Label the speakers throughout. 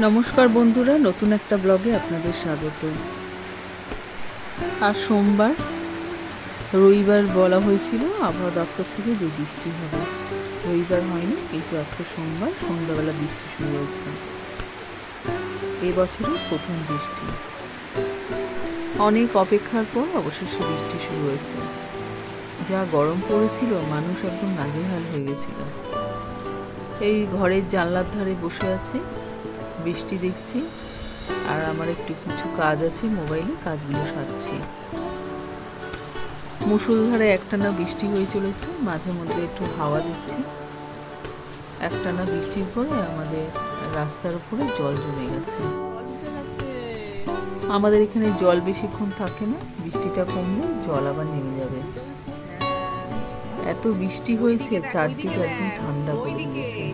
Speaker 1: নমস্কার বন্ধুরা, নতুন একটা ব্লগে আপনাদের স্বাগত। আর সোমবার, রবিবার বলা হয়েছিল, আবহাওয়া দপ্তর থেকে যে বৃষ্টি হবে। রবিবার হয়নি, কিন্তু আজকে সোমবার, সন্ধ্যাবেলা বৃষ্টি শুরু হয়েছে। এই বছরের প্রথম বৃষ্টি। অনেক অপেক্ষার পর অবশেষে বৃষ্টি শুরু হয়েছে। যা গরম পড়েছিল, মানুষ একদম নাজেহাল হয়ে গেছিল। এই ঘরের জানলার ধারে বসে আছে বৃষ্টি দেখছি, আর আমার একটু কিছু কাজ আছে, মোবাইলে কাজগুলো সারছি। মুসুলধারে একটানা বৃষ্টি হয়ে চলেছে, মাঝে মধ্যে একটু হাওয়া দিচ্ছে। একটানা বৃষ্টির পরে আমাদের রাস্তার উপরে জল জমে গেছে। আমাদের এখানে জল বেশিক্ষণ থাকে না, বৃষ্টিটা কমলে জল আবার নেমে যাবে। এত বৃষ্টি হয়েছে, চারদিকে একদম ঠান্ডা পড়ে গিয়েছে।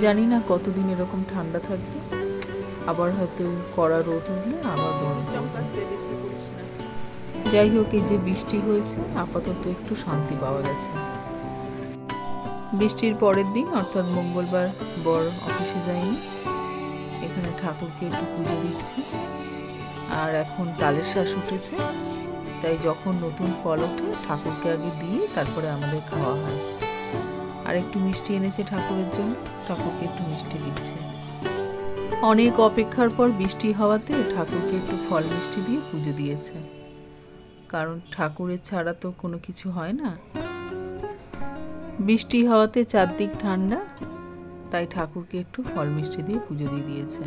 Speaker 1: জানি না কতদিন এরকম ঠান্ডা থাকবে। আবার হয়তো কড়া রোদ উঠলে আবার গরম যাই হোক, এই যে বৃষ্টি হয়েছে, আপাতত একটু শান্তি পাওয়া গেছে। বৃষ্টির পরের দিন, অর্থাৎ মঙ্গলবার, বর অফিসে যায়নি। এখানে ঠাকুরকে একটু পুজো দিচ্ছে। আর এখন তালের শ্বাস উঠেছে। তাই যখন নতুন ফল ওঠে, ঠাকুরকে আগে দিয়ে তারপরে আমাদের খাওয়া হয়। আর একটু মিষ্টি এনেছে ঠাকুরের জন্য, ঠাকুরকে একটু মিষ্টি দিচ্ছে। অনেক অপেক্ষার পর বৃষ্টি হওয়াতে ঠাকুরকে একটু ফল মিষ্টি দিয়ে পুজো দিয়েছে। কারণ ঠাকুরের ছাড়া তো কোনো কিছু হয় না। বৃষ্টি হওয়াতে চারদিক ঠান্ডা, তাই ঠাকুরকে একটু ফল মিষ্টি দিয়ে পুজো দিয়ে দিয়েছে।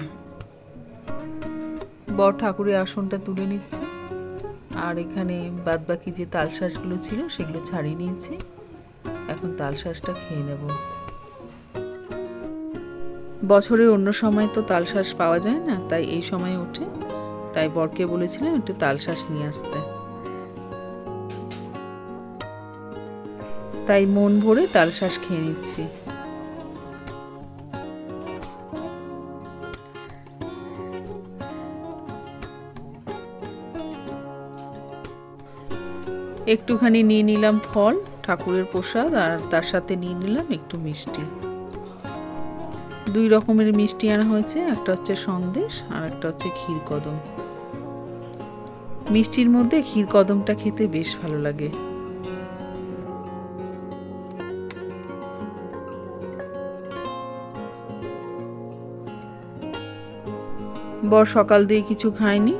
Speaker 1: বর ঠাকুরের আসনটা তুলে নিচ্ছে। আর এখানে বাদবাকি যে তালশ্বাসগুলো ছিল, সেগুলো ছাড়িয়ে নিয়েছি। এখন তালশ্বাসটা খেয়ে নেব। বছরের অন্য সময় তো তালশ্বাস পাওয়া যায় না, তাই এই সময় ওঠে তাই বরকে বলেছিলাম একটু তালশ্বাস নিয়ে আসতে। তাই মন ভরে তালশ্বাস খেয়ে নিচ্ছি। একটুখানি নিয়ে নিলাম ফল। ঠাকুরের প্রসাদ আর তার সাথে নিয়ে নিলাম একটু মিষ্টি। দুই রকমের মিষ্টি আনা হয়েছে, একটা হচ্ছে সন্দেশ আর একটা হচ্ছে ক্ষীর কদম। মিষ্টির মধ্যে ক্ষীর কদমটা খেতে বেশ ভালো লাগে। বর সকাল দিয়ে কিছু খায়নি,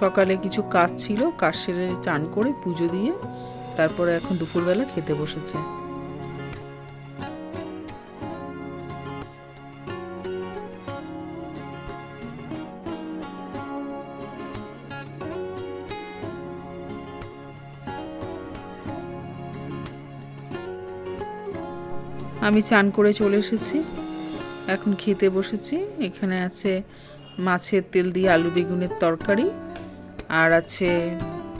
Speaker 1: সকালে কিছু কাজ ছিল, কাজ সেরে চান করে পুজো দিয়ে তারপরে এখন দুপুরবেলা খেতে বসেছে। আমি চান করে চলে এসেছি। এখন খেতে বসেছি। এখানে আছে মাছের তেল দিয়ে আলু বেগুনের তরকারি আর আছে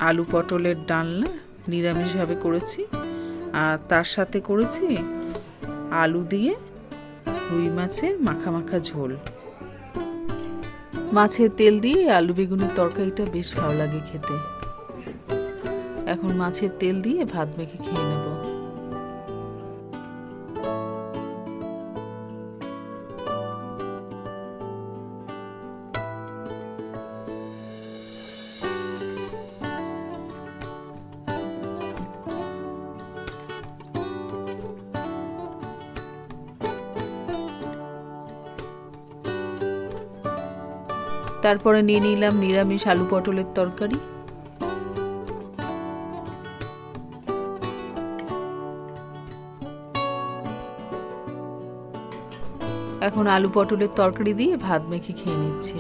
Speaker 1: আলু পটলের ডালনা। নিরামিষভাবে করেছি। আর তার সাথে করেছি আলু দিয়ে রুই মাছের মাখা মাখা ঝোল। মাছের তেল দিয়ে আলু বেগুনের তরকারিটা বেশ ভালো লাগে খেতে। এখন মাছের তেল দিয়ে ভাত মেখে খেয়ে নেব। তারপরে নিয়ে নিলাম নিরামিষ আলু পটলের তরকারি। এখন আলু পটলের তরকারি দিয়ে ভাত মেখে খেয়ে নিচ্ছি।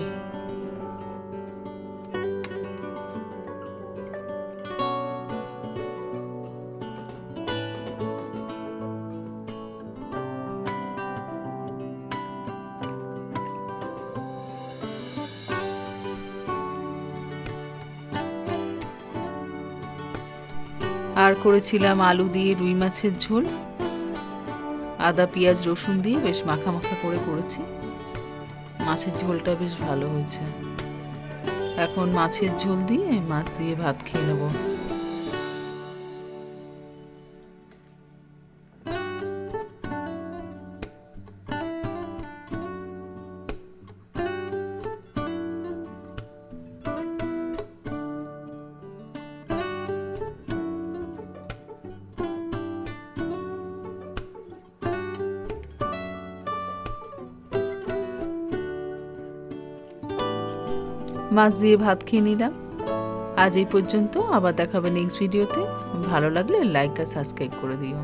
Speaker 1: আর করেছিলাম আলু দিয়ে রুই মাছের ঝোল। আদা, পেঁয়াজ, রসুন দিয়ে বেশ মাখা মাখা করে করেছি। মাছের ঝোলটা বেশ ভালো হয়েছে। এখন মাছের ঝোল দিয়ে মাছ দিয়ে ভাত খেয়ে নেব। মাছ দিয়ে ভাত খেয়ে নিলাম। আজ এই পর্যন্ত, আবার দেখাবে নেক্সট ভিডিওতে ভালো লাগলে লাইক আর সাবস্ক্রাইব করে দিও।